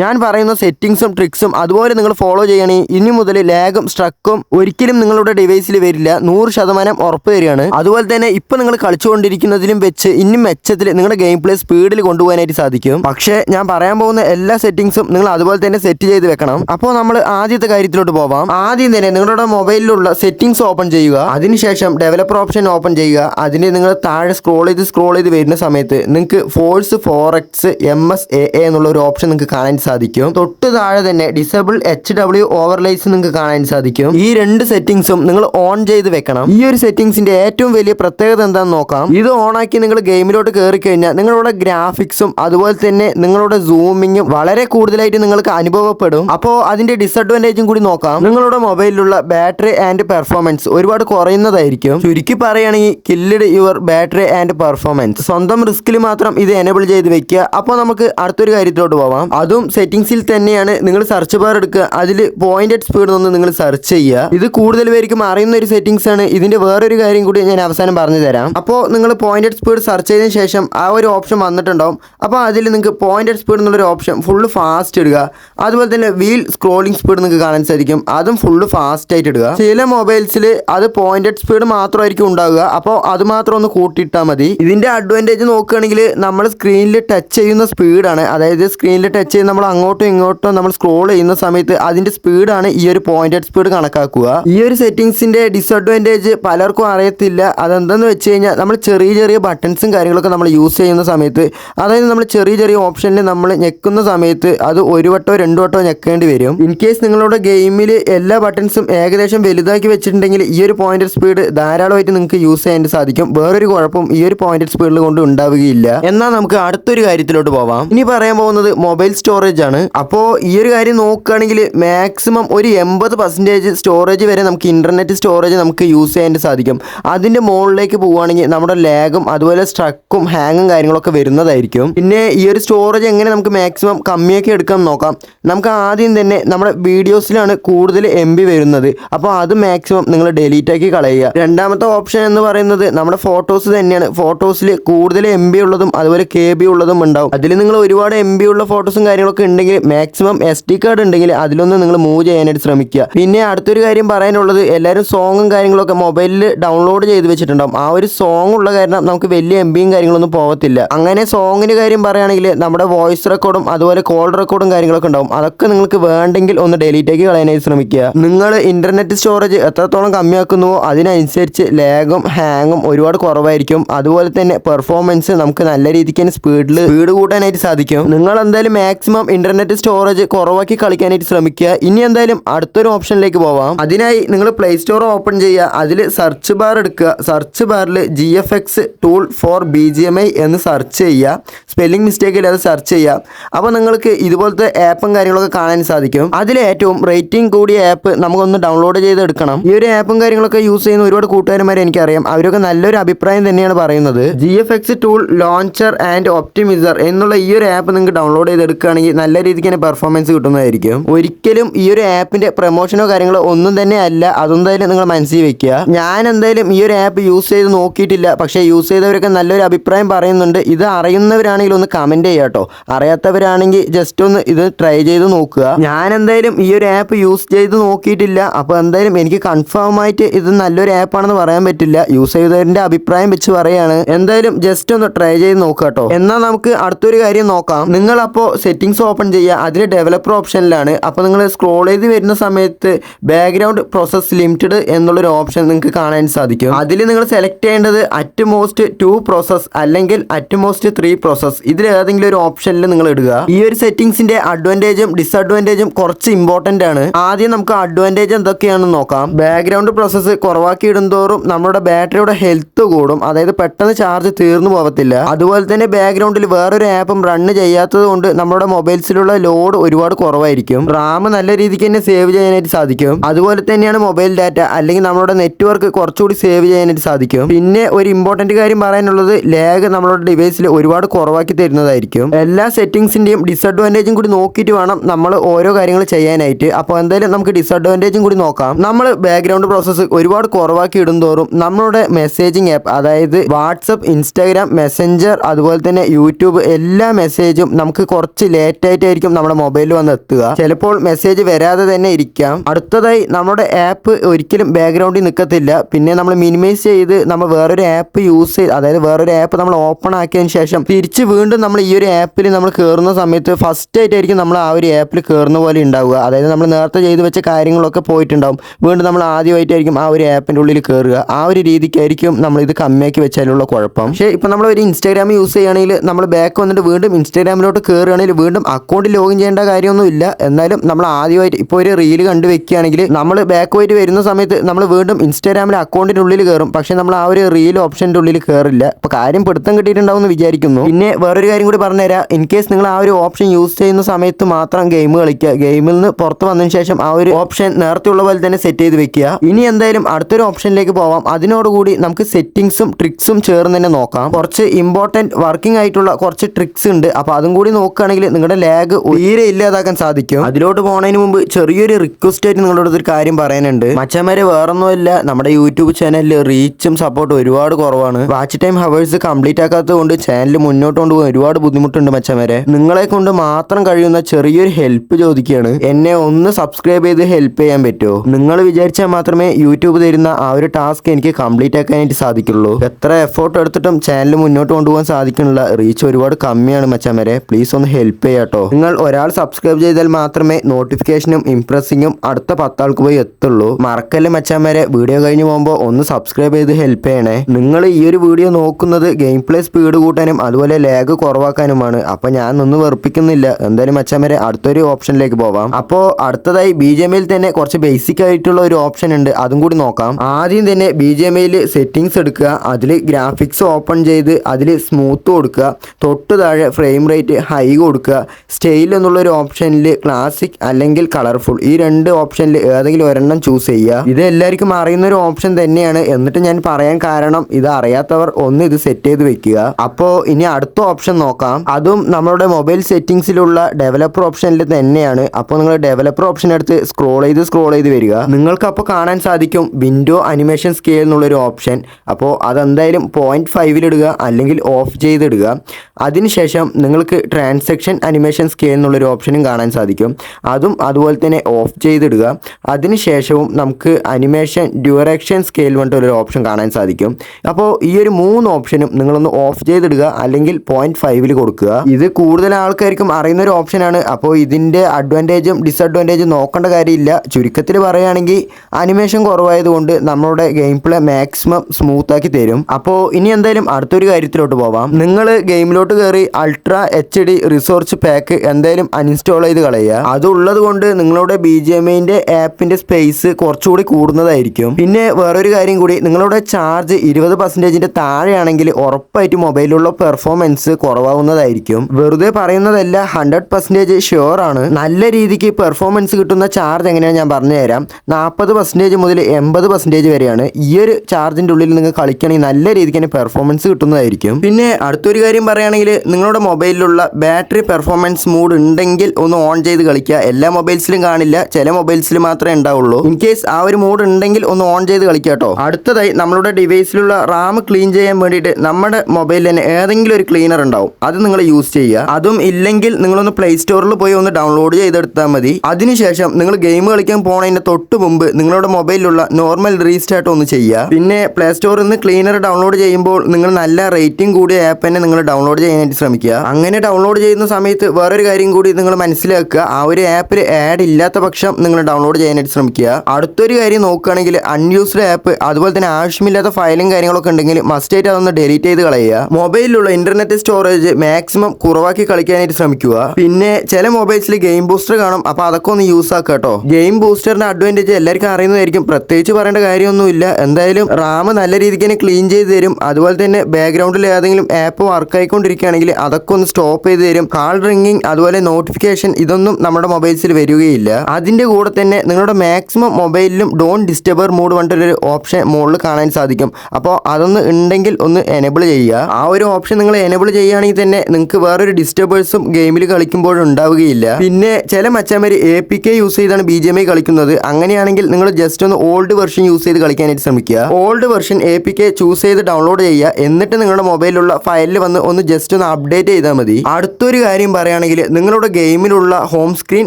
ഞാൻ പറയുന്ന സെറ്റിങ്സും ട്രിക്സും അതുപോലെ നിങ്ങൾ ഫോളോ ചെയ്യണമെങ്കിൽ ഇനി മുതൽ ലാഗും സ്ട്രക്കും ഒരിക്കലും നിങ്ങളുടെ ഡിവൈസിൽ വരില്ല. നൂറ് ശതമാനം ഉറപ്പ് വരികയാണ്. അതുപോലെ തന്നെ ഇപ്പൊ നിങ്ങൾ കളിച്ചുകൊണ്ടിരിക്കുന്നതിലും വെച്ച് ഇനി മെച്ചത്തിൽ നിങ്ങളുടെ ഗെയിം പ്ലേ സ്പീഡിൽ കൊണ്ടുപോകാനായിട്ട് സാധിക്കും. പക്ഷേ ഞാൻ പറയാൻ പോകുന്ന എല്ലാ സെറ്റിങ്സും നിങ്ങൾ അതുപോലെ തന്നെ സെറ്റ് ചെയ്ത് വെക്കണം. അപ്പോൾ നമ്മൾ ആദ്യത്തെ കാര്യത്തിലോട്ട് പോവാം. ആദ്യം തന്നെ നിങ്ങളുടെ മൊബൈലിലുള്ള സെറ്റിംഗ്സ് ഓപ്പൺ ചെയ്യുക. അതിനുശേഷം ഡെവലപ്പർ ഓപ്ഷൻ ഓപ്പൺ ചെയ്യുക. അതിന് നിങ്ങൾ താഴെ സ്ക്രോൾ ചെയ്ത് സ്ക്രോൾ ചെയ്ത് വരുന്ന സമയത്ത് നിങ്ങൾക്ക് force four x M S A എന്നുള്ള ഒരു ഓപ്ഷൻ നിങ്ങൾക്ക് കാണാൻ സാധിക്കും. തൊട്ട് താഴെ തന്നെ ഡിസേബിൾ എച്ച് ഡബ്ല്യു ഓവർലൈസ് നിങ്ങൾക്ക് കാണാൻ സാധിക്കും. ഈ രണ്ട് സെറ്റിംഗ്സും നിങ്ങൾ ഓൺ ചെയ്ത് വെക്കണം. ഈ ഒരു സെറ്റിംഗ്സിന്റെ ഏറ്റവും വലിയ പ്രത്യേകത എന്താണെന്ന് നോക്കാം. ഇത് ഓൺ ആക്കി നിങ്ങൾ ഗെയിമിലോട്ട് കയറി കഴിഞ്ഞാൽ നിങ്ങളുടെ ഗ്രാഫിക്സും അതുപോലെ തന്നെ നിങ്ങളുടെ സൂമിങ്ങും വളരെ കൂടുതലായിട്ട് നിങ്ങൾക്ക് അനുഭവപ്പെടും. അപ്പോൾ അതിന്റെ ഡിസഡ്വാന്റേജും കൂടി നോക്കാം. നിങ്ങളുടെ മൊബൈലിലുള്ള ബാറ്ററി ആൻഡ് പെർഫോമൻസ് ഒരുപാട് കുറയുന്നതായിരിക്കും. ചുരുക്കി പറയുകയാണെങ്കിൽ killed your battery and performance സ്വന്തം റിസ്കിൽ മാത്രം ഇത് എനേബിൾ ചെയ്ത് വെക്കുക. അപ്പോൾ നമുക്ക് അടുത്തൊരു കാര്യത്തിലോട്ട് പോവാം. അതും സെറ്റിംഗ്സിൽ തന്നെയാണ് നിങ്ങൾ സെർച്ച് ബാർ എടുക്കുക. അതിൽ പോയിന്റഡ് സ്പീഡ് ഒന്ന് നിങ്ങൾ സെർച്ച് ചെയ്യുക. ഇത് കൂടുതൽ പേർക്കും അറിയുന്ന ഒരു സെറ്റിംഗ്സ് ആണ്. ഇതിന്റെ വേറൊരു കാര്യം കൂടി ഞാൻ അവസാനം പറഞ്ഞു തരാം. അപ്പോൾ നിങ്ങൾ പോയിന്റഡ് സ്പീഡ് സെർച്ച് ചെയ്തതിന് ശേഷം ആ ഒരു ഓപ്ഷൻ വന്നിട്ടുണ്ടാവും. അപ്പോൾ അതിൽ നിങ്ങൾക്ക് പോയിന്റഡ് സ്പീഡ് എന്നുള്ളൊരു ഓപ്ഷൻ ഫുള്ള് ഫാസ്റ്റ് ഇടുക. അതുപോലെ തന്നെ വീൽ സ്ക്രോളിംഗ് സ്പീഡ് നിങ്ങൾക്ക് കാണാൻ സാധിക്കും. അതും ഫുള്ള് ഫാസ്റ്റ് ആയിട്ട് ഇടുക. ചില മൊബൈൽസിൽ അത് പോയിന്റഡ് സ്പീഡ് മാത്രമായിരിക്കും ഉണ്ടാവുക. അപ്പോൾ അത് മാത്രം ഒന്ന് കൂട്ടിയിട്ടാൽ മതി. ഇതിന്റെ അഡ്വാന്റേജ് നോക്കുകയാണെങ്കിൽ നമ്മൾ സ്ക്രീനിൽ ടച്ച് ചെയ്യുന്ന സ്പീഡാണ് അതായത് സ്ക്രീനിൽ ടച്ച് ചെയ്ത് നമ്മൾ അങ്ങോട്ടും ഇങ്ങോട്ടും നമ്മൾ സ്ക്രോൾ ചെയ്യുന്ന സമയത്ത് അതിന്റെ സ്പീഡാണ് ഈ ഒരു പോയിന്റഡ് സ്പീഡ് കണക്കാക്കുക. ഈ ഒരു സെറ്റിംഗ്സിന്റെ ഡിസഡ്വാന്റേജ് പലർക്കും അറിയത്തില്ല. അതെന്തെന്ന് വെച്ച് കഴിഞ്ഞാൽ നമ്മൾ ചെറിയ ചെറിയ ബട്ടൺസും കാര്യങ്ങളൊക്കെ നമ്മൾ യൂസ് ചെയ്യുന്ന സമയത്ത് അതായത് നമ്മൾ ചെറിയ ചെറിയ ഓപ്ഷനിൽ നമ്മൾ ഞെക്കുന്ന സമയത്ത് അത് ഒരു വട്ടോ രണ്ടു വട്ടോ ഞെക്കേണ്ടി വരും. ഇൻ കേസ് നിങ്ങളുടെ ഗെയിമിൽ എല്ലാ ബട്ടൺസും ഏകദേശം വലുതാക്കി വെച്ചിട്ടുണ്ടെങ്കിൽ ഈ ഒരു പോയിന്റ് സ്പീഡ് ധാരാളമായിട്ട് നിങ്ങൾക്ക് യൂസ് ചെയ്യാൻ സാധിക്കും. വേറൊരു കുഴപ്പം ഈ ഒരു പോയിന്റഡ് സ്പീഡിൽ കൊണ്ട് ഉണ്ടാവുകയില്ല. എന്നാൽ നമുക്ക് അടുത്തൊരു കാര്യത്തിലോട്ട് പോവാം. ഇനി പറയാൻ പോകുന്നത് മൊബൈൽ സ്റ്റോറേജ് ആണ്. അപ്പോൾ ഈ ഒരു കാര്യം നോക്കുകയാണെങ്കിൽ മാക്സിമം ഒരു എൺപത് പെർസെന്റേജ് സ്റ്റോറേജ് വരെ നമുക്ക് ഇന്റർനെറ്റ് സ്റ്റോറേജ് നമുക്ക് യൂസ് ചെയ്യാൻ സാധിക്കും. അതിന്റെ മുകളിലേക്ക് പോവുകയാണെങ്കിൽ നമ്മുടെ ലാഗും അതുപോലെ സ്ട്രക്കും ഹാങ്ങും കാര്യങ്ങളൊക്കെ വരുന്നതായിരിക്കും. പിന്നെ ഈ ഒരു സ്റ്റോറേജ് എങ്ങനെ നമുക്ക് മാക്സിമം കമ്മിയാക്കി എടുക്കാം നോക്കാം. നമുക്ക് ആദ്യം തന്നെ നമ്മുടെ വീഡിയോസിലാണ് കൂടുതൽ എം വരുന്നത്. അപ്പോൾ അത് മാക്സിമം നിങ്ങൾ ഡിലീറ്റ് ആക്കി കളയുക. രണ്ടാമത്തെ ഓപ്ഷൻ എന്ന് പറയുന്നത് നമ്മുടെ ഫോട്ടോസ് തന്നെയാണ്. ഫോട്ടോസിൽ കൂടുതൽ എം ഉള്ളതും അതുപോലെ കെ ഉള്ളതും ഉണ്ടാവും. അതിൽ നിങ്ങൾ ഒരുപാട് എം ഉള്ള ഫോട്ടോസും കാര്യങ്ങളൊക്കെ ഉണ്ടെങ്കിൽ മാക്സിമം എസ് ഡി കാർഡ് ഉണ്ടെങ്കിൽ അതിലൊന്നും നിങ്ങൾ മൂവ് ചെയ്യാനായിട്ട് ശ്രമിക്കുക. പിന്നെ അടുത്തൊരു കാര്യം പറയാനുള്ളത് എല്ലാവരും സോങ്ങും കാര്യങ്ങളൊക്കെ മൊബൈലിൽ ഡൗൺലോഡ് ചെയ്ത് വെച്ചിട്ടുണ്ടാവും. ആ ഒരു സോങ് ഉള്ള കാരണം നമുക്ക് വലിയ എം ബിയും കാര്യങ്ങളൊന്നും പോകത്തില്ല. അങ്ങനെ സോങ്ങിന് കാര്യം പറയുകയാണെങ്കിൽ നമ്മുടെ വോയിസ് റെക്കോർഡും അതുപോലെ കോൾ റെക്കോർഡും കാര്യങ്ങളൊക്കെ ഉണ്ടാവും. അതൊക്കെ നിങ്ങൾക്ക് വേണ്ടെങ്കിൽ ഒന്ന് ഡിലീറ്റ് കളയാനായിട്ട് കളയാനായി ശ്രമിക്കുക. നിങ്ങൾ ഇന്റർനെറ്റ് സ്റ്റോറേജ് എത്രത്തോളം കമ്മിയാക്കുന്നുവോ അതിനനുസരിച്ച് ലാഗും ഹാങ്ങും ഒരുപാട് കുറവായിരിക്കും. അതുപോലെ തന്നെ പെർഫോമൻസ് നമുക്ക് നല്ല രീതിക്ക് തന്നെ സ്പീഡിൽ സ്പീഡ് കൂട്ടാനായിട്ട് സാധിക്കും. നിങ്ങൾ എന്തായാലും മാക്സിമം ഇന്റർനെറ്റ് സ്റ്റോറേജ് കുറവാക്കി കളിക്കാനായിട്ട് ശ്രമിക്കുക. ഇനി എന്തായാലും അടുത്തൊരു ഓപ്ഷനിലേക്ക് പോവാം. അതിനായി നിങ്ങൾ പ്ലേ സ്റ്റോർ ഓപ്പൺ ചെയ്യുക. അതിൽ സെർച്ച് ബാർ എടുക്കുക. സെർച്ച് ബാറിൽ G F X tool for B G M I എന്ന് സെർച്ച് ചെയ്യുക. സ്പെല്ലിംഗ് മിസ്റ്റേക്ക് ഇല്ലാതെ സെർച്ച് ചെയ്യുക. അപ്പോൾ നിങ്ങൾക്ക് ഇതുപോലത്തെ ആപ്പും കാര്യങ്ങളൊക്കെ കാണാൻ സാധിക്കും. അതിൽ ഏറ്റവും റേറ്റിംഗ് കൂടിയ ആപ്പ് നമുക്കൊന്ന് ഡൗൺലോഡ് ചെയ്തെടുക്കണം. ഈ ഒരു ആപ്പും കാര്യങ്ങളൊക്കെ യൂസ് ചെയ്യുന്ന ഒരുപാട് കൂട്ടുകാരന്മാരെ എനിക്കറിയാം. അവരൊക്കെ നല്ലൊരു അഭിപ്രായം തന്നെയാണ് പറയുന്നത്. G F X tool launcher and optimiser എന്നുള്ള ഈ ഒരു ആപ്പ് നിങ്ങൾക്ക് ഡൗൺലോഡ് ചെയ്ത് എടുക്കുകയാണെങ്കിൽ നല്ല രീതിക്ക് തന്നെ പെർഫോമൻസ് കിട്ടുന്നതായിരിക്കും. ഒരിക്കലും ഈ ഒരു ആപ്പിന്റെ പ്രൊമോഷനോ കാര്യങ്ങളോ ഒന്നും തന്നെ അല്ല. അതൊന്നായാലും നിങ്ങൾ മനസ്സിൽ വെക്കുക. ഞാൻ എന്തായാലും ഈ ഒരു ആപ്പ് യൂസ് ചെയ്ത് നോക്കിയിട്ടില്ല. പക്ഷേ യൂസ് ചെയ്തവരൊക്കെ നല്ലൊരു അഭിപ്രായം പറയുന്നുണ്ട്. ഇത് അറിയുന്നവരാണെങ്കിൽ ഒന്ന് കമന്റ് ചെയ്യാട്ടോ അറിയാത്തവരാണെങ്കിൽ ജസ്റ്റ് ഒന്ന് ഇത് ട്രൈ ചെയ്ത് നോക്കുക. ഞാൻ എന്തായാലും ഈ ഒരു ആപ്പ് യൂസ് ചെയ്ത് നോക്കിയിട്ടില്ല. അപ്പോൾ എന്തായാലും എനിക്ക് കൺഫേം ആയിട്ട് ഇത് നല്ലൊരു ആപ്പാണെന്ന് പറയാൻ പറ്റില്ല. യൂസ് ചെയ്തവരുടെ അഭിപ്രായം വെച്ച് പറയാണ്. എന്തായാലും ജസ്റ്റ് ഒന്ന് ട്രൈ ചെയ്ത് നോക്കുക കേട്ടോ. എന്നാൽ നമുക്ക് അടുത്തൊരു കാര്യം നോക്കാം. നിങ്ങൾ അപ്പോൾ സെറ്റിംഗ്സ് ഓപ്പൺ ചെയ്യുക. അതിൽ ഡെവലപ്പർ ഓപ്ഷനിലാണ് അപ്പോൾ നിങ്ങൾ സ്ക്രോൾ ചെയ്ത് വരുന്ന സമയത്ത് ബാക്ക്ഗ്രൗണ്ട് പ്രോസസ് ലിമിറ്റഡ് എന്നുള്ളൊരു ഓപ്ഷൻ നിങ്ങൾക്ക് കാണാൻ സാധിക്കും. അതിൽ നിങ്ങൾ സെലക്ട് ചെയ്യേണ്ടത് അറ്റ് മോസ്റ്റ് ടു പ്രോസസ് അല്ലെങ്കിൽ അറ്റ് മോസ്റ്റ് ത്രീ പ്രോസസ് ഇതിൽ ഏതെങ്കിലും ഒരു ഓപ്ഷനിൽ നിങ്ങൾ ഇടുക. ഈ ഒരു സെറ്റിംഗ്സിന്റെ അഡ്വാന്റേജും ഡിസ്അഡ്വാന്റേജും കുറച്ച് ഇമ്പോർട്ടന്റ് ആണ്. ആദ്യം നമുക്ക് അഡ്വാന്റേജ് എന്തൊക്കെയാണെന്ന് നോക്കാം. ബാക്ക്ഗ്രൗണ്ട് പ്രോസസ്സ് കുറവാക്കി ഇടുന്തോറും നമ്മുടെ ബാറ്ററിയുടെ ഹെൽത്ത് കൂടും. അതായത് പെട്ടെന്ന് ചാർജ് തീർന്നു പോകത്തില്ല അതുപോലെ തന്നെ ബാക്ക്ഗ്രൗണ്ടിൽ വേറൊരു ആപ്പും റണ്ണ് ചെയ്യാത്തത് കൊണ്ട് നമ്മുടെ മൊബൈൽസിലുള്ള ലോഡ് ഒരുപാട് കുറവായിരിക്കും. റാം നല്ല രീതിക്ക് തന്നെ സേവ് ചെയ്യാനായിട്ട് സാധിക്കും. അതുപോലെ തന്നെയാണ് മൊബൈൽ ഡാറ്റ അല്ലെങ്കിൽ നമ്മുടെ നെറ്റ്വർക്ക് കുറച്ചുകൂടി സേവ് ചെയ്യാനായിട്ട് സാധിക്കും. പിന്നെ ഒരു ഇമ്പോർട്ടന്റ് കാര്യം പറയാനുള്ളത് ലാഗ് നമ്മുടെ ഡിവൈസിൽ ഒരുപാട് കുറവാക്കി തരുന്നതായിരിക്കും. എല്ലാ സെറ്റിംഗ്സിന്റെയും ഡിസഡ്വാന്റേജും കൂടി നോക്കിയിട്ട് വേണം നമ്മൾ ഓരോ കാര്യങ്ങൾ ചെയ്യാനായിട്ട്. അപ്പോൾ എന്തായാലും നമുക്ക് ഡിസഡ്വാന്റേജും കൂടി നോക്കാം. നമ്മൾ ബാക്ക്ഗ്രൗണ്ട് പ്രോസസ്സ് ഒരുപാട് കുറവാക്കി ഇടുന്തോറും നമ്മളുടെ മെസ്സേജിങ് ആപ്പ് അതായത് വാട്സപ്പ് ഇൻസ്റ്റാഗ്രാം മെസ്സഞ്ചർ അതുപോലെ തന്നെ യൂട്യൂബ് എല്ലാ മെസ്സേജും നമുക്ക് കുറച്ച് ലേറ്റ് ലേറ്റ് ആയിട്ടായിരിക്കും നമ്മുടെ മൊബൈലിൽ വന്ന് എത്തുക. ചിലപ്പോൾ മെസ്സേജ് വരാതെ തന്നെ ഇരിക്കാം. അടുത്തതായി നമ്മുടെ ആപ്പ് ഒരിക്കലും ബാക്ക്ഗ്രൗണ്ടിൽ നിൽക്കത്തില്ല പിന്നെ നമ്മൾ മിനിമൈസ് ചെയ്ത് നമ്മൾ വേറൊരു ആപ്പ് യൂസ് ചെയ്ത് അതായത് വേറൊരു ആപ്പ് നമ്മൾ ഓപ്പൺ ആക്കിയതിന് ശേഷം തിരിച്ച് വീണ്ടും നമ്മൾ ഈ ഒരു ആപ്പിൽ നമ്മൾ കയറുന്ന സമയത്ത് ഫസ്റ്റ് ആയിട്ടായിരിക്കും നമ്മൾ ആ ഒരു ആപ്പിൽ കയറുന്ന പോലെ ഉണ്ടാവുക. അതായത് നമ്മൾ നേരത്തെ ചെയ്തു വെച്ച കാര്യങ്ങളൊക്കെ പോയിട്ടുണ്ടാവും. വീണ്ടും നമ്മൾ ആദ്യമായിട്ടായിരിക്കും ആ ഒരു ആപ്പിന്റെ ഉള്ളിൽ കയറുക ആ ഒരു രീതിക്കായിരിക്കും നമ്മൾ ഇത് കമ്മിയാക്കി വെച്ചാലുള്ള കുഴപ്പം. പക്ഷേ ഇപ്പം നമ്മൾ ഒരു ഇൻസ്റ്റാഗ്രാം യൂസ് ചെയ്യുകയാണെങ്കിൽ നമ്മൾ ബാക്ക് വന്നിട്ട് വീണ്ടും ഇൻസ്റ്റാഗ്രാമിലോട്ട് കയറുകയാണെങ്കിൽ വീണ്ടും അക്കൗണ്ട് ലോഗിൻ ചെയ്യേണ്ട കാര്യമൊന്നുമില്ല എന്നാലും നമ്മൾ ആദ്യമായിട്ട് ഇപ്പോൾ ഒരു റീൽ കണ്ടു വെക്കുകയാണെങ്കിൽ നമ്മൾ ബാക്ക് പോയിട്ട് വരുന്ന സമയത്ത് നമ്മൾ വീണ്ടും ഇൻസ്റ്റാഗ്രാമിലെ അക്കൗണ്ടിന്റെ ഉള്ളിൽ കയറും പക്ഷേ നമ്മൾ ആ ഒരു റീൽ ഓപ്ഷന്റെ ഉള്ളിൽ കയറില്ല അപ്പോൾ കാര്യം പിടുത്തം കിട്ടിയിട്ടുണ്ടാവും എന്ന് വിചാരിക്കുന്നു. പിന്നെ വേറൊരു കാര്യം കൂടി പറഞ്ഞുതരാം. ഇൻ കേസ് നിങ്ങൾ ആ ഒരു ഓപ്ഷൻ യൂസ് ചെയ്യുന്ന സമയത്ത് മാത്രം ഗെയിം കളിക്കുക. ഗെയിമിൽ നിന്ന് പുറത്ത് വന്നതിന് ശേഷം ആ ഒരു ഓപ്ഷൻ നേരത്തെ ഉള്ള പോലെ തന്നെ സെറ്റ് ചെയ്ത് വെക്കുക. ഇനി എന്തായാലും അടുത്തൊരു ഓപ്ഷനിലേക്ക് പോവാം. അതിനോടുകൂടി നമുക്ക് സെറ്റിംഗ്സും ട്രിക്സും ചേർന്ന് തന്നെ നോക്കാം. കുറച്ച് ഇമ്പോർട്ടന്റ് വർക്കിംഗ് ആയിട്ടുള്ള കുറച്ച് ട്രിക്സ് ഉണ്ട്. അപ്പോൾ അതും കൂടി നോക്കുകയാണെങ്കിൽ നിങ്ങളുടെ ലാഗ് തീരെ ഇല്ലാതാക്കാൻ സാധിക്കും. അതിലോട്ട് പോകുന്നതിന് മുമ്പ് ചെറിയൊരു റിക്വസ്റ്റ് ആയിട്ട് നിങ്ങളുടെ അടുത്തൊരു കാര്യം പറയാനുണ്ട് മച്ചന്മാരെ വേറൊന്നുമില്ല. നമ്മുടെ യൂട്യൂബ് ചാനലിൽ റീച്ചും സപ്പോർട്ടും ഒരുപാട് കുറവാണ്. വാച്ച് ടൈം ഹവേഴ്സ് കംപ്ലീറ്റ് ആക്കാത്തത് കൊണ്ട് ചാനൽ മുന്നോട്ട് കൊണ്ടുപോകാൻ ഒരുപാട് ബുദ്ധിമുട്ടുണ്ട് മച്ചന്മാരെ. നിങ്ങളെ കൊണ്ട് മാത്രം കഴിയുന്ന ചെറിയൊരു ഹെൽപ്പ് ചോദിക്കുകയാണ്. എന്നെ ഒന്ന് സബ്സ്ക്രൈബ് ചെയ്ത് ഹെൽപ്പ് ചെയ്യാൻ പറ്റുമോ നിങ്ങൾ വിചാരിച്ചാൽ മാത്രമേ യൂട്യൂബ് തരുന്ന ആ ഒരു ടാസ്ക് എനിക്ക് കംപ്ലീറ്റ് ആക്കാനായിട്ട് സാധിക്കുള്ളൂ. എത്ര എഫോർട്ട് എടുത്തിട്ടും ചാനൽ മുന്നോട്ട് കൊണ്ടുപോകാൻ സാധിക്കുന്നില്ല. റീച്ച് ഒരുപാട് കമ്മിയാണ് മച്ചാമരെ പ്ലീസ് ഒന്ന് ഹെൽപ്പ് ചെയ്യാട്ടോ നിങ്ങൾ ഒരാൾ സബ്സ്ക്രൈബ് ചെയ്താൽ മാത്രമേ നോട്ടിഫിക്കേഷനും ഇംപ്രസിങ്ങും അടുത്ത പത്താൾക്ക് പോയി എത്തുള്ളൂ. മറക്കല്ലേ വരെ വീഡിയോ കഴിഞ്ഞ് പോകുമ്പോൾ ഒന്ന് സബ്സ്ക്രൈബ് ചെയ്ത് ഹെൽപ്പ് ചെയ്യണേ. നിങ്ങൾ ഈ ഒരു വീഡിയോ നോക്കുന്നത് ഗെയിം പ്ലേ സ്പീഡ് കൂട്ടാനും അതുപോലെ ലാഗ് കുറവാക്കാനുമാണ്. അപ്പൊ ഞാൻ ഒന്നും വെറുപ്പിക്കുന്നില്ല. എന്തായാലും മച്ചാമരെ അടുത്തൊരു ഓപ്ഷനിലേക്ക് പോവാം. അപ്പോൾ അടുത്തതായി ബി ജെ എമ്മിൽ തന്നെ കുറച്ച് ബേസിക് ആയിട്ടുള്ള ഒരു ഓപ്ഷൻ ഉണ്ട്. അതും കൂടി നോക്കാം. ആദ്യം തന്നെ ബി ജെ എമ്മിൽ സെറ്റിംഗ്സ് എടുക്കുക. അതിൽ ഗ്രാഫിക്സ് ഓപ്പൺ ചെയ്ത് അതിൽ സ്മൂത്ത് കൊടുക്കുക. തൊട്ട് താഴെ ഫ്രെയിം റേറ്റ് ഹൈ കൊടുക്കുക. സ്റ്റൈൽ എന്നുള്ളൊരു ഓപ്ഷനിൽ ക്ലാസിക് അല്ലെങ്കിൽ കളർഫുൾ. ഈ രണ്ട് ഓപ്ഷനിൽ ഏതെങ്കിലും ഒരെണ്ണം ചൂസ് ചെയ്യുക. ഇത് എല്ലാവർക്കും അറിയുന്ന ഒരു ഓപ്ഷൻ തന്നെയാണ്. എന്നിട്ട് ഞാൻ പറയാൻ കാരണം ഇത് അറിയാത്തവർ ഒന്ന് ഇത് സെറ്റ് ചെയ്ത് വെക്കുക. അപ്പോൾ ഇനി അടുത്ത ഓപ്ഷൻ നോക്കാം. അതും നമ്മളുടെ മൊബൈൽ സെറ്റിംഗ്സിലുള്ള ഡെവലപ്പർ ഓപ്ഷനിൽ തന്നെയാണ്. അപ്പോൾ നിങ്ങൾ ഡെവലപ്പർ ഓപ്ഷൻ എടുത്ത് സ്ക്രോൾ ചെയ്ത് സ്ക്രോൾ ചെയ്ത് വരിക. നിങ്ങൾക്ക് അപ്പോൾ കാണാൻ സാധിക്കും വിൻഡോ അനിമേഷൻ സ്കെയിൽ എന്നുള്ളൊരു ഓപ്ഷൻ. അപ്പോൾ അതെന്തായാലും പോയിന്റ് ഫൈവിലിടുക അല്ലെങ്കിൽ ഓഫ് ചെയ്തിടുക. അതിനുശേഷം നിങ്ങൾക്ക് ട്രാൻസാക്ഷൻ അനിമേഷൻ സ്കെയിൽ എന്നുള്ളൊരു ഓപ്ഷനും കാണാൻ സാധിക്കും. അതും അതുപോലെ തന്നെ ഓഫ് ചെയ്തിടുക. അതിനുശേഷവും നമുക്ക് അനിമേഷൻ ഡ്യൂറേഷൻ സ്കെയിൽ പറഞ്ഞിട്ടൊരു ഓപ്ഷൻ കാണാൻ സാധിക്കും. അപ്പോൾ ഈ ഒരു മൂന്ന് ഓപ്ഷനും നിങ്ങളൊന്ന് ഓഫ് ചെയ്തിടുക അല്ലെങ്കിൽ പോയിന്റ് ഫൈവിൽ കൊടുക്കുക. ഇത് കൂടുതൽ ആൾക്കാർക്കും അറിയുന്ന ഒരു ഓപ്ഷനാണ് അപ്പോൾ ഇതിന്റെ അഡ്വാന്റേജും ഡിസഡ്വാന്റേജും നോക്കേണ്ട കാര്യമില്ല. ചുരുക്കത്തിൽ പറയുകയാണെങ്കിൽ അനിമേഷൻ കുറവായതുകൊണ്ട് നമ്മളുടെ ഗെയിം പ്ലേ മാക്സിമം സ്മൂത്ത് ആക്കി തരും. അപ്പോൾ ഇനി എന്തായാലും അടുത്തൊരു കാര്യത്തിലോട്ട് പോവാം. നിങ്ങൾ ഗെയിമിലോട്ട് കയറി ultra H D resource pack എന്തായാലും അൺഇൻസ്റ്റാൾ ചെയ്ത് കളയുക. അതുള്ളത് കൊണ്ട് നിങ്ങളുടെ ബി ജി എം ഐന്റെ ആപ്പിന്റെ സ്പേസ് കുറച്ചുകൂടി കൂടുന്നതായിരിക്കും. പിന്നെ വേറൊരു കാര്യം കൂടി നിങ്ങളുടെ ചാർജ് ഇരുപത് പെർസെന്റേജിന്റെ താഴെയാണെങ്കിൽ ഉറപ്പായിട്ട് മൊബൈലിലുള്ള പെർഫോമൻസ് കുറവാകുന്നതായിരിക്കും വെറുതെ പറയുന്നതല്ല ഹൺഡ്രഡ് പെർസെന്റേജ് ഷുവർ ആണ്. നല്ല രീതിക്ക് പെർഫോമൻസ് കിട്ടുന്ന ചാർജ് എങ്ങനെയാണ് ഞാൻ പറഞ്ഞുതരാം നാൽപ്പത് പെർസെന്റേജ് മുതൽ എൺപത് പെർസെന്റേജ് വരെയാണ് ഈ ഒരു ചാർജിന്റെ ഉള്ളിൽ നിങ്ങൾ കളിക്കുകയാണെങ്കിൽ നല്ല രീതിക്ക് തന്നെ പെർഫോമൻസ് കിട്ടുന്നതായിരിക്കും. പിന്നെ അടുത്തൊരു കാര്യം പറയുകയാണെങ്കിൽ നിങ്ങളുടെ മൊബൈലിലുള്ള ബാറ്ററി പെർഫോമൻസ് മൂഡ് ഉണ്ടെങ്കിൽ ഒന്ന് ഓൺ ചെയ്ത് കളിക്കുക. എല്ലാ മൊബൈൽസിലും കാണില്ല. ചില മൊബൈൽസിൽ മാത്രമേ ഉണ്ടാവുള്ളൂ. ഇൻ കേസ് ആ ഒരു മൂഡ് ഉണ്ടെങ്കിൽ ഒന്ന് ഓൺ ചെയ്ത് കളിക്കുക കേട്ടോ. അടുത്തതായി നമ്മളുടെ ഡിവൈസിലുള്ള റാം ക്ലീൻ ചെയ്യാൻ വേണ്ടിയിട്ട് നമ്മുടെ മൊബൈലിൽ തന്നെ ഏതെങ്കിലും ഒരു ക്ലീനർ ഉണ്ടാവും. അത് നിങ്ങൾ യൂസ് ചെയ്യുക. അതും ഇല്ലെങ്കിൽ നിങ്ങളൊന്ന് പ്ലേ സ്റ്റോറിൽ പോയി ഒന്ന് ഡൗൺലോഡ് ചെയ്തെടുത്താൽ മതി. അതിനുശേഷം നിങ്ങൾ ഗെയിം കളിക്കാൻ പോണതിന്റെ തൊട്ട് മുമ്പ് നിങ്ങളുടെ മൊബൈലിലുള്ള നോർമൽ റീസ്റ്റാർട്ട് ഒന്ന് ചെയ്യുക. പിന്നെ പ്ലേ സ്റ്റോറിൽ നിന്ന് ക്ലീനർ ഡൗൺലോഡ് ചെയ്യുമ്പോൾ നിങ്ങൾ നല്ല റേറ്റിംഗ് കൂടിയ ആപ്പ് തന്നെ നിങ്ങൾ ഡൗൺലോഡ് ചെയ്യാനായിട്ട് ശ്രമിക്കുക. അങ്ങനെ ഡൗൺലോഡ് ചെയ്യുന്ന സമയത്ത് വേറൊരു കാര്യം കൂടി നിങ്ങൾ മനസ്സിലാക്കുക. ആ ഒരു ആപ്പിൽ ആഡ് ഇല്ലാത്ത പക്ഷം നിങ്ങൾ ഡൗൺലോഡ് ചെയ്യാനായിട്ട് ശ്രമിക്കുക. അടുത്തൊരു കാര്യം നോക്കുകയാണെങ്കിൽ അൺയൂസ്ഡ് ആപ്പ് അതുപോലെ തന്നെ ആവശ്യമില്ലാത്ത ഫയലും കാര്യങ്ങളൊക്കെ ഉണ്ടെങ്കിൽ മസ്റ്റ് ആയിട്ട് അതൊന്ന് ഡെലീറ്റ് ചെയ്ത് കളയുക. മൊബൈലിലുള്ള ഇന്റർനെറ്റ് സ്റ്റോറേജ് മാക്സിമം കുറവാക്കി കളിക്കാനായിട്ട് ശ്രമിക്കുക. പിന്നെ ചില മൊബൈൽസിൽ ഗെയിം ബൂസ്റ്റർ കാണും. അപ്പോൾ അതൊക്കെ ഒന്ന് യൂസ് ആക്കുക കേട്ടോ. ഗെയിം ബൂസ്റ്ററിന്റെ അഡ്വാന്റേജ് എല്ലാവർക്കും അറിയുന്നതായിരിക്കും. പ്രത്യേകിച്ച് പറയേണ്ട കാര്യമൊന്നുമില്ല. എന്തായാലും റാം നല്ല രീതിക്ക് തന്നെ ക്ലീൻ ചെയ്ത് തരും. അതുപോലെ തന്നെ ബാക്ക്ഗ്രൗണ്ടിൽ ഏതെങ്കിലും ആപ്പ് വർക്ക് ആയിക്കൊണ്ടിരിക്കുകയാണെങ്കിൽ അതൊക്കെ ഒന്ന് സ്റ്റോപ്പ് ചെയ്ത് തരും. കാൾ റിംഗിങ് അതുപോലെ നോട്ടിഫിക്കേഷൻ ഇതൊന്നും നമ്മുടെ മൊബൈൽസിൽ വരികയില്ല. അതിന്റെ കൂടെ തന്നെ നിങ്ങളുടെ മാക്സിമം മൊബൈലിലും ഡോൺ ഡിസ്റ്റർബർ മോഡ് പറഞ്ഞിട്ടൊരു ഓപ്ഷൻ മുകളിൽ കാണാൻ സാധിക്കും. അപ്പോൾ അതൊന്ന് ഉണ്ടെങ്കിൽ ഒന്ന് എനേബിൾ ചെയ്യുക. ആ ഒരു ഓപ്ഷൻ നിങ്ങൾ എനേബിൾ ചെയ്യുകയാണെങ്കിൽ തന്നെ നിങ്ങൾക്ക് വേറൊരു ഡിസ്റ്റർബേഴ്സും ഗെയിമിൽ കളിക്കുമ്പോൾ ഉണ്ടാവുകയില്ല. പിന്നെ ചില മച്ചാമാര് എ പി കെ യൂസ് ചെയ്താണ് ബി ജി എം ഐ കളിക്കുന്നത്. അങ്ങനെയാണെങ്കിൽ നിങ്ങൾ ജസ്റ്റ് ഒന്ന് ഓൾഡ് വെർഷൻ യൂസ് ചെയ്ത് കളിക്കാനായിട്ട് ശ്രമിക്കുക. Old version A P K choose ചെയ്ത് ഡൗൺലോഡ് ചെയ്യുക. എന്നിട്ട് നിങ്ങളുടെ മൊബൈലിലുള്ള ഫയലിൽ വന്ന് ഒന്ന് ജസ്റ്റ് ഒന്ന് അപ്ഡേറ്റ് ചെയ്താൽ മതി. അടുത്തൊരു കാര്യം പറയുകയാണെങ്കിൽ നിങ്ങളുടെ ഗെയിമിലുള്ള ഹോം സ്ക്രീൻ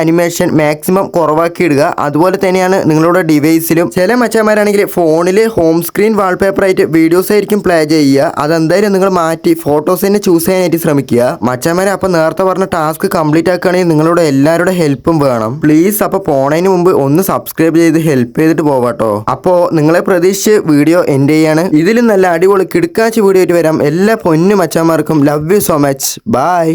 അനിമേഷൻ മാക്സിമം കുറവാക്കി ഇടുക അതുപോലെ തന്നെയാണ് നിങ്ങളുടെ ഡിവൈസിലും ചില മച്ചന്മാരാണെങ്കിൽ ഫോണിൽ ഹോം സ്ക്രീൻ വാൾപേപ്പർ ആയിട്ട് വീഡിയോസ് ആയിരിക്കും പ്ലേ ചെയ്യുക. അതെന്തായാലും നിങ്ങൾ മാറ്റി ഫോട്ടോസ് തന്നെ ചൂസ് ചെയ്യാനായിട്ട് ശ്രമിക്കുക. മച്ചന്മാരെ അപ്പോൾ നേരത്തെ പറഞ്ഞ ടാസ്ക് കംപ്ലീറ്റ് ആക്കുകയാണെങ്കിൽ നിങ്ങളുടെ എല്ലാവരുടെ ഹെൽപ്പും വേണം. പ്ലീസ് അപ്പോൾ പോണതിന് മുമ്പ് ഒന്ന് സബ്സ്ക്രൈബ് ചെയ്ത് ഹെൽപ്പ് ചെയ്തിട്ട് പോവാട്ടോ അപ്പോൾ നിങ്ങളെ പ്രതീക്ഷിച്ച് വീഡിയോ എൻഡ് ചെയ്യാണ്. ഇതിലും നല്ല അടിപൊളി കിടക്കാച്ച് വീഡിയോ ആയിട്ട് വരാം. എല്ലാ പൊന്നു മച്ചന്മാർക്കും love you so much bye